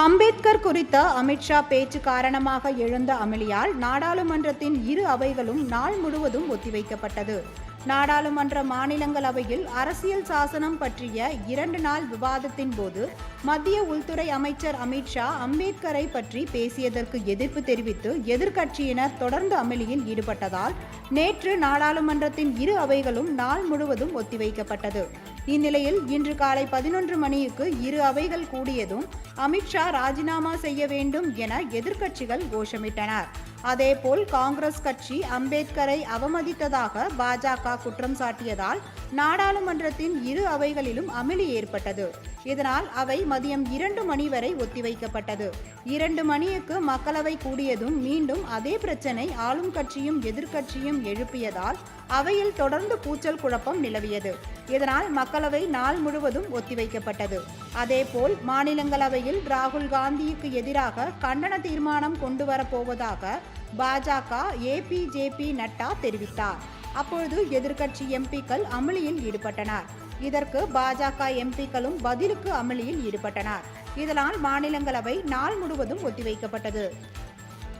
அம்பேத்கர் குறித்த அமித்ஷா பேச்சு காரணமாக எழுந்த அமளியால் நாடாளுமன்றத்தின் இரு அவைகளும் நாள் முழுவதும் ஒத்திவைக்கப்பட்டது. நாடாளுமன்ற மாநிலங்களவையில் அரசியல் சாசனம் பற்றிய இரண்டு நாள் விவாதத்தின் போது மத்திய உள்துறை அமைச்சர் அமித்ஷா அம்பேத்கரை பற்றி பேசியதற்கு எதிர்ப்பு தெரிவித்து எதிர்க்கட்சியினர் தொடர்ந்து அமளியில் ஈடுபட்டதால் நேற்று நாடாளுமன்றத்தின் இரு அவைகளும் நாள் முழுவதும் ஒத்திவைக்கப்பட்டது. இந்நிலையில் இன்று காலை பதினொன்று மணிக்கு இரு அவைகள் கூடியதும் அமித்ஷா ராஜினாமா செய்ய வேண்டும் என எதிர்க்கட்சிகள் கோஷமிட்டனர். அதேபோல் காங்கிரஸ் கட்சி அம்பேத்கரை அவமதித்ததாக பாஜக குற்றம் சாட்டியதால் நாடாளுமன்றத்தின் இரு அவைகளிலும் அமளி ஏற்பட்டது. இதனால் அவை மதியம் இரண்டு மணி வரை ஒத்திவைக்கப்பட்டது. இரண்டு மணிக்கு மக்களவை கூடியதும் மீண்டும் அதே பிரச்சனை ஆளும் கட்சியும் எதிர்க்கட்சியும் எழுப்பியதால் அவையில் தொடர்ந்து கூச்சல் குழப்பம் நிலவியது. இதனால் மக்களவை நாள் முழுவதும் ஒத்திவைக்கப்பட்டது. அதேபோல் மாநிலங்களவையில் ராகுல் காந்திக்கு எதிராக கண்டன தீர்மானம் கொண்டு வரப்போவதாக பாஜக ஏபிஜேபி நட்டா தெரிவித்தார். அப்பொழுது எதிர்க்கட்சி எம்பிக்கள் அமளியில் ஈடுபட்டனர். இதற்கு பாஜக எம்பிக்களும் பதிலுக்கு அமளியில் ஈடுபட்டனர். இதனால் மாநிலங்களவை நாள் முழுவதும் ஒத்திவைக்கப்பட்டது.